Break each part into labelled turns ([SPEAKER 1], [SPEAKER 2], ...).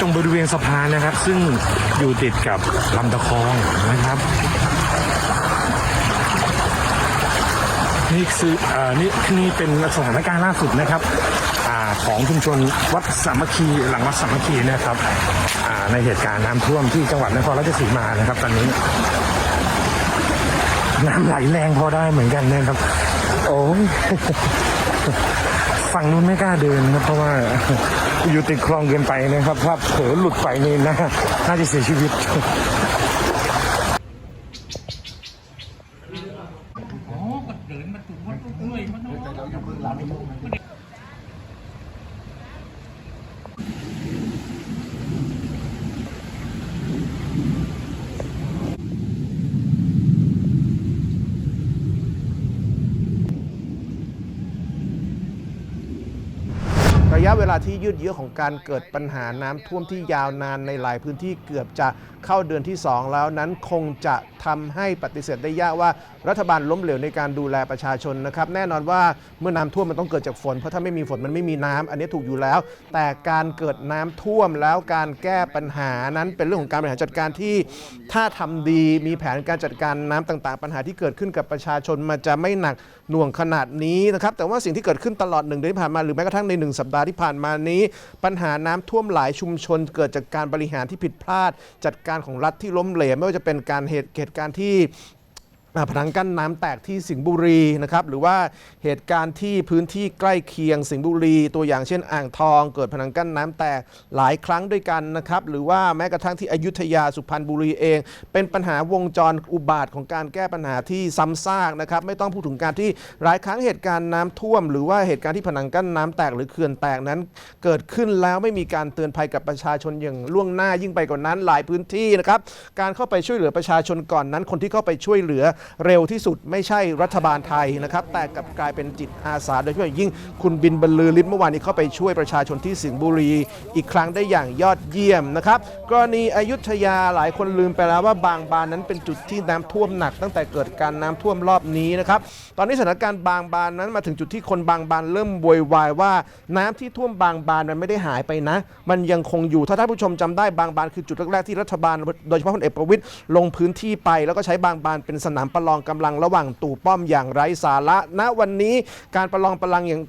[SPEAKER 1] ตรงบริเวณสะพานนะครับ ซึ่งอยู่ติดกับลำตะคองนะครับนี่คืออ่านี่นี่เป็นสถานการณ์ล่าสุดนะครับอาของชุมชนวัดสามัคคีหลังวัดสามัคคีนะครับอ่าในเหตุการณ์น้ำท่วมที่จังหวัดนครราชสีมานะครับ ตอนนี้ น้ำไหลแรงพอได้เหมือนกันนะครับ โอ้ยฝั่งนู้นไม่กล้าเดินนะครับเพราะว่า อยู่ติดคลองเกินไปนะครับ ถ้าเผลอหลุดไปนี่นะน่าจะเสียชีวิต
[SPEAKER 2] ยะเวลาที่ยืดเยื้อของการเกิดปัญหาน้ำท่วมที่ยาวนานในหลายพื้นที่เกือบจะเข้าเดือนที่ 2 แล้วนั้นคงจะทำให้ปฏิเสธได้ยากว่ารัฐบาลล้มเหลวในการดูแลประชาชนนะครับแน่นอนว่าเมื่อน้ำท่วมมันต้องเกิดจากฝน เพราะถ้าไม่มีฝนมันไม่มีน้ำอันนี้ถูกอยู่แล้ว แต่การเกิดน้ำท่วมแล้วการแก้ปัญหานั้นเป็นเรื่องของการบริหารจัดการที่ถ้าทำดีมีแผนการจัดการน้ำต่างๆ ปัญหาที่เกิดขึ้นกับประชาชนมันจะไม่หนักหน่วงขนาดนี้นะครับแต่ว่าสิ่งที่เกิดขึ้นตลอดหนึ่งเดือนที่ผ่านมาหรือแม้กระทั่งในหนึ่งสัปดาห์ที่ผ่านมานี้ ปัญหาน้ำท่วมหลายชุมชน เกิดจากการบริหารที่ผิดพลาด จัดการของรัฐที่ล้มเหลวไม่ว่าจะเป็นการเหตุเหตุการณ์ที่ ผนังกั้นน้ำแตกที่สิงห์บุรีนะครับหรือว่าเหตุการณ์ที่พื้นที่ใกล้เคียงสิงห์บุรี ตัวอย่างเช่น อ่างทองเกิดผนังกั้นน้ำแตกหลายครั้งด้วยกันนะครับหรือว่าแม้กระทั่งที่อยุธยาสุพรรณบุรีเอง เป็นปัญหาวงจรอุบาทของการแก้ปัญหาที่ซ้ำซากนะครับไม่ต้องพูดถึงการที่หลายครั้งเหตุการณ์น้ำท่วม หรือว่าเหตุการณ์ที่ผนังกั้นน้ำแตกหรือเขื่อนแตกนั้น เกิดขึ้นแล้วไม่มีการเตือนภัยกับประชาชนอย่างล่วงหน้ายิ่งไปกว่านั้น หลายพื้นที่นะครับการเข้าไปช่วยเหลือประชาชนก่อนนั้น คนที่เข้าไปช่วยเหลือเร็วที่สุดไม่ใช่รัฐบาลไทยนะครับแต่กลับกลายเป็นจิตอาสา โดยเฉพาะยิ่งคุณบินบรรลือฤทธิ์เมื่อวานนี้เข้าไปช่วยประชาชนที่สิงห์บุรี อีกครั้งได้อย่างยอดเยี่ยมนะครับกรณีอยุธยาหลายคนลืมไปแล้วว่าบางบานนั้นเป็นจุดที่น้ำท่วมหนัก ตั้งแต่เกิดการน้ำท่วมรอบนี้นะครับตอนนี้สถานการณ์บางบานนั้นมาถึงจุดที่คนบางบานเริ่มโวยวายว่าน้ำที่ท่วมบางบานมันไม่ได้หายไปนะ มันยังคงอยู่ถ้าท่านผู้ชมจำได้บางบานคือจุดแรกๆที่รัฐบาล โดยเฉพาะพลเอกประวิตยลงพื้นที่ไป แล้วก็ใช้บางบานเป็นสนามประลองกำลังระหว่างตู่ป้อมอย่างไร้สาระณวันนี้การประลองประลังอย่าง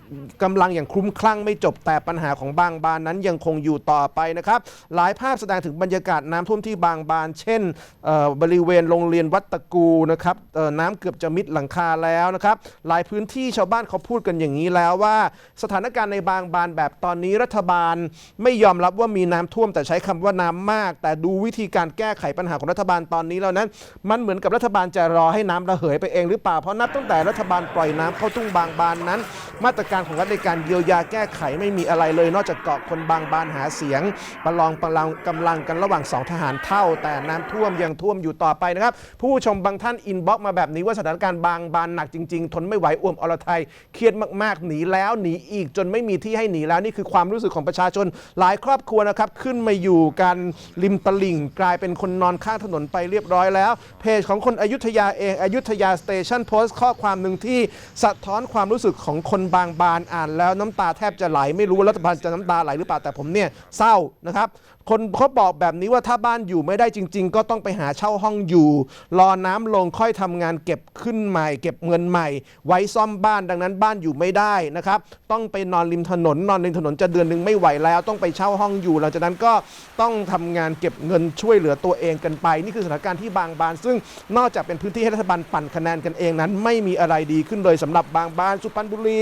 [SPEAKER 2] กำลังอย่างคลุ้มคลั่งไม่จบแต่ปัญหาของบางบานนั้นยังคงอยู่ต่อไปนะครับ หลายภาพแสดงถึงบรรยากาศน้ำท่วมที่บางบาน เช่นเอ่อบริเวณโรงเรียนวัดตะกูนะครับเอ่อน้ำเกือบจะมิดหลังคาแล้วนะครับ หลายพื้นที่ชาวบ้านเขาพูดกันอย่างนี้แล้วว่า สถานการณ์ในบางบานแบบตอนนี้รัฐบาลไม่ยอมรับว่ามีน้ำท่วมแต่ใช้คำว่าน้ำมาก แต่ดูวิธีการแก้ไขปัญหาของรัฐบาลตอนนี้แล้วนั้น มันเหมือนกับรัฐบาลจะรอใให้น้ำระเหยไปเองหรือเปล่าเพราะนับตั้งแต่รัฐบาลปล่อยน้ำเข้าทุ่งบางบานนั้น มาตรการของรัฐในการเยียวยาแก้ไขไม่มีอะไรเลย นอกจากเกาะคนบางบานหาเสียง ประลองประลองกำลังกันระหว่างสองทหารเท่า แต่น้ำท่วมยังท่วมอยู่ต่อไปนะครับ ผู้ชมบางท่านอินบ็อกมาแบบนี้ว่าสถานการณ์บางบานหนักจริง ๆ ทนไม่ไหวอ่วมอรไทยเครียดมาก ๆ หนีแล้วหนีอีกจนไม่มีที่ให้หนีแล้วนี่คือความรู้สึกของประชาชนหลายครอบครัวนะครับขึ้นมาอยู่กันริมตลิ่ง กลายเป็นคนนอนข้างถนนไปเรียบร้อยแล้ว เพจของคนอยุธยาเองอยุธยาสเตชันโพสต์ข้อความหนึ่งที่สะท้อนความรู้สึกของคนบางบานอ่านแล้วน้ำตาแทบจะไหลไม่รู้ว่ารัฐบาลจะน้ำตาไหลหรือเปล่าแต่ผมเนี่ยเศร้านะครับคนเขาบอกแบบนี้ว่าถ้าบ้านอยู่ไม่ได้จริง ๆ ก็ต้องไปหาเช่าห้องอยู่ รอน้ำลงค่อยทำงานเก็บขึ้นใหม่ เก็บเงินใหม่ ไว้ซ่อมบ้านดังนั้นบ้านอยู่ไม่ได้นะครับต้องไปนอนริมถนนนอนริมถนนจะเดือนหนึ่งไม่ไหวแล้ว ต้องไปเช่าห้องอยู่หลังจากนั้นก็ต้องทำงานเก็บเงินช่วยเหลือตัวเองกันไป นี่คือสถานการณ์ที่บางบาน ซึ่งนอกจากเป็นพื้นที่ให้รัฐบาลปั่นคะแนนกันเองนั้น ไม่มีอะไรดีขึ้นเลยสำหรับบางบานสุพรรณบุรี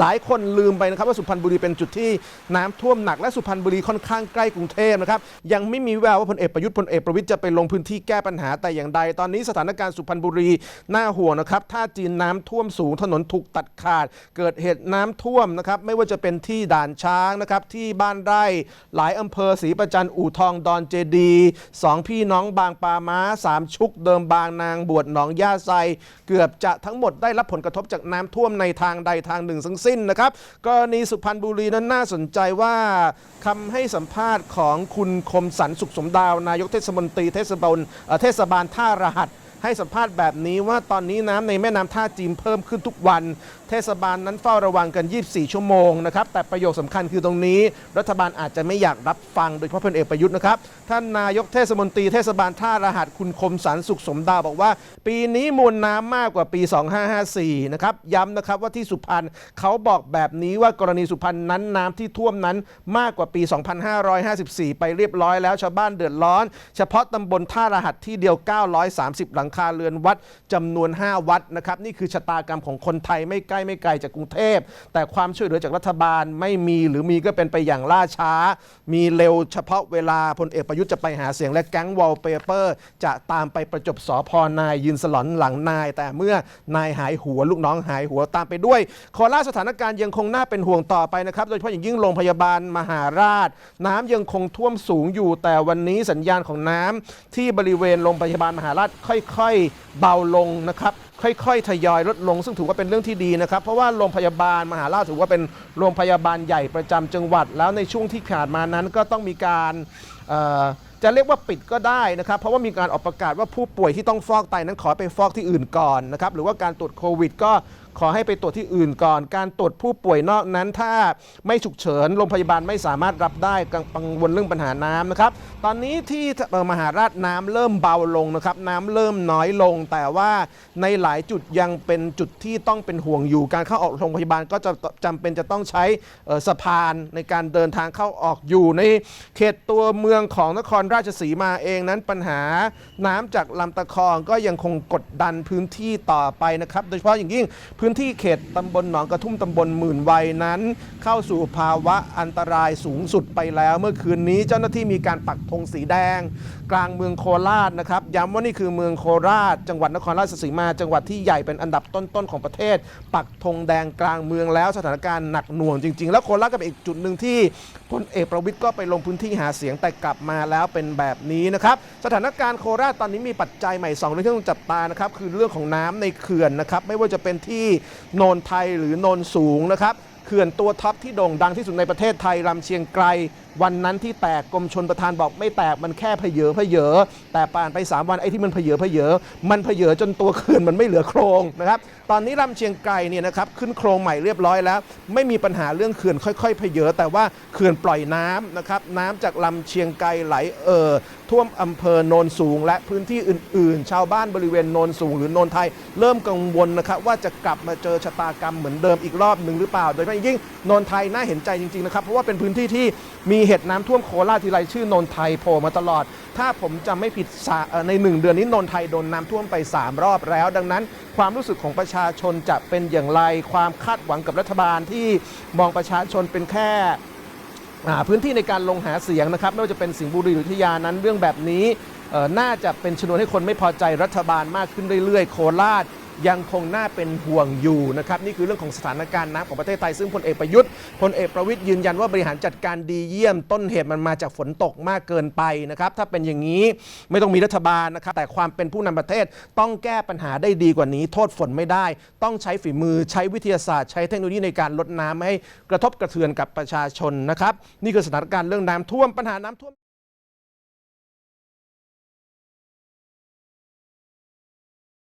[SPEAKER 2] หลายคนลืมไปนะครับว่าสุพรรณบุรีเป็นจุดที่น้ำท่วมหนักและสุพรรณบุรีค่อนข้างใกล้กรุงเทพนะครับยังไม่มีแววว่าพลเอกประยุทธ์พลเอกประวิทย์จะไปลงพื้นที่แก้ปัญหาแต่อย่างใด ตอนนี้สถานการณ์สุพรรณบุรีน่าห่วงนะครับท่าจีนน้ำท่วมสูงถนนถูกตัดขาด เกิดเหตุน้ำท่วมนะครับไม่ว่าจะเป็นที่ด่านช้างนะครับที่บ้านไร่หลายอำเภอศรีประจันอู่ทองดอนเจดีสองพี่น้องบางปาม้าสามชุกเดิมบางนางบวชหนองย่าไซเกือบจะทั้งหมดได้รับผลกระทบจากน้ำท่วมในทางใดทางหนึ่งทั้งสิ้นนะครับกรณีสุพรรณบุรีนั้นน่าสนใจว่าคำให้สัมภาษณ์ของคุณคมสันสุขสมดาวนายกเทศมนตรีเทศบาลเทศบาลท่ารหัส ให้สัมภาษณ์แบบนี้ว่าตอนนี้น้ำในแม่น้ำท่าจีนเพิ่มขึ้นทุกวัน เทศบาลนั้นเฝ้าระวังกัน 24 ชั่วโมงนะครับแต่ประโยคสำคัญคือตรงนี้ รัฐบาลอาจจะไม่อยากรับฟังโดยเฉพาะพลเอกประยุทธ์นะครับท่านนายกเทศมนตรีเทศบาลท่ารหัสคุณคมสันสุขสมดาวบอกว่า ปีนี้มวลน้ำมากกว่าปี 2554 นะครับย้ำนะครับว่าที่สุพรรณเขาบอกแบบนี้ว่ากรณีสุพรรณนั้นน้ำที่ท่วมนั้นมากกว่าปี 2554 ไปเรียบร้อยแล้วชาวบ้านเดือดร้อน เฉพาะตำบลท่ารหัสที่เดียว 930 หลังคาเรือนวัดจำนวน 5 วัดนะครับนี่คือชะตากรรมของคนไทยไม่ใกล้ไม่ไกลจากกรุงเทพ แต่ความช่วยเหลือจากรัฐบาลไม่มีหรือมีก็เป็นไปอย่างล่าช้า มีเร็วเฉพาะเวลาพลเอกประยุทธ์จะไปหาเสียงและแก๊งวอลเปเปอร์ จะตามไปประจบสอพอนายยืนสลอนหลังนาย แต่เมื่อนายหายหัวลูกน้องหายหัวตามไปด้วยโคราสถานการณ์ยังคงน่าเป็นห่วงต่อไปนะครับโดยเฉพาะอย่างยิ่งโรงพยาบาลมหาราช น้ำยังคงท่วมสูงอยู่แต่วันนี้สัญญาณของน้ำที่บริเวณโรงพยาบาลมหาราชค่ค่อยๆเบาลงนะครับค่อยๆทยอยลดลง ซึ่งถือว่าเป็นเรื่องที่ดีนะครับ เพราะว่าโรงพยาบาลมหาราชถือว่าเป็นโรงพยาบาลใหญ่ประจำจังหวัด แล้วในช่วงที่ขาดมานั้นก็ต้องมีการจะเรียกว่าปิดก็ได้นะครับ เพราะว่ามีการออกประกาศว่าผู้ป่วยที่ต้องฟอกไตนั้นขอไปฟอกที่อื่นก่อนนะครับหรือว่าการตรวจโควิดก็ ขอให้ไปตรวจที่อื่นก่อน การตรวจผู้ป่วยนอกนั้น ถ้าไม่ฉุกเฉินโรงพยาบาลไม่สามารถรับได้กังวลเรื่องปัญหาน้ำนะครับ ตอนนี้ที่เอ่อมหาราชน้ำเริ่มเบาลงนะครับ น้ำเริ่มน้อยลง แต่ว่าในหลายจุดยังเป็นจุดที่ต้องเป็นห่วงอยู่ การเข้าออกโรงพยาบาลก็จะจำเป็นจะต้องใช้สะพานในการเดินทางเข้าออกอยู่ในเขตตัวเมืองของนครราชสีมาเองนั้นปัญหาน้ำจากลำตะคองก็ยังคงกดดันพื้นที่ต่อไปนะครับ โดยเฉพาะอย่างยิ่งพื้ื้นที่เขตตำบลหนองกระทุ่มตำบลหมื่นวัยนั้น เข้าสู่ภาวะอันตรายสูงสุดไปแล้ว เมื่อคืนนี้เจ้าหน้าที่มีการปักธงสีแดง กลางเมืองโคราชนะครับย้ำว่านี่คือเมืองโคราช จังหวัดนครราชสีมา จังหวัดที่ใหญ่เป็นอันดับต้นๆของประเทศ ปักธงแดงกลางเมืองแล้วสถานการณ์หนักหน่วงจริง ๆ แล้วโคราชก็เป็นอีกจุดหนึ่งที่พลเอกประวิตยก็ไปลงพื้นที่หาเสียงแต่กลับมาแล้วเป็นแบบนี้นะครับสถานการณ์โคราชตอนนี้มีปัจจัยใหม่สองเรื่องที่ต้องจับตานะครับคือเรื่องของน้ำในเขื่อนนะครับไม่ว่าจะเป็นที่โนนไทยหรือโนนสูงนะครับเขื่อนตัวท็อปที่โด่งดังที่สุดในประเทศไทยลำเชียงไกรวั นนั้นที่แตกกรมชนประธานบอกไม่แตกมันแค่เพเยอเพเยอแต่ผ่านไป 3 วันไอ้ที่มันเพเยอเพเยอมันเพเยอจนตัวเขื่อนมันไม่เหลือโครงนะครับตอนนี้ลำเชียงไกรเนี่ยนะครับขึ้นโครงใหม่เรียบร้อยแล้ว ไม่มีปัญหาเรื่องเขื่อนค่อยๆเพเยอแต่ว่าเขื่อนปล่อยน้ำนะครับน้ำจากลำเชียงไกรไหลเอ่อท่วมอำเภอโนนสูง และพื้นที่อื่น ๆ ชาวบ้านบริเวณโนนสูง หรือโนนไทย เริ่มกังวลนะครับว่าจะกลับมาเจอชะตากรรมเหมือนเดิมอีกรอบหนึ่งหรือเปล่า โดยเฉพาะยิ่งโนนไทยน่าเห็นใจจริง ๆ นะครับ เพราะว่าเป็นพื้นที่ที่มีเหตุน้ำท่วมโคราชทีไรชื่อโนนไทยโผล่มาตลอด ถ้าผมจำไม่ผิดในหนึ่งเดือนนี้โนนไทยโดนน้ำท่วมไป 3 รอบแล้ว ดังนั้น ความรู้สึกของประชาชนจะเป็นอย่างไร ความคาดหวังกับรัฐบาลที่มองประชาชนเป็นแค่พื้นที่ในการลงหาเสียงนะครับไม่ว่าจะเป็นสิงห์บุรีหรืออยุธยานั้นเรื่องแบบนี้น่าจะเป็นชนวนให้คนไม่พอใจรัฐบาลมากขึ้นเรื่อยๆ โคราช ยังคงน่าเป็นห่วงอยู่นะครับนี่คือเรื่องของสถานการณ์น้ำของประเทศไทยซึ่งพลเอกประยุทธ์พลเอกประวิทย์ยืนยันว่าบริหารจัดการดีเยี่ยม ต้นเหตุมันมาจากฝนตกมากเกินไปนะครับถ้าเป็นอย่างนี้ไม่ต้องมีรัฐบาลนะครับ แต่ความเป็นผู้นำประเทศต้องแก้ปัญหาได้ดีกว่านี้ โทษฝนไม่ได้ ต้องใช้ฝีมือใช้วิทยาศาสตร์ ใช้เทคโนโลยีในการลดน้ำไม่ให้กระทบกระเทือนกับประชาชนนะครับนี่คือสถานการณ์เรื่องน้ำท่วมปัญหาน้ำท่วม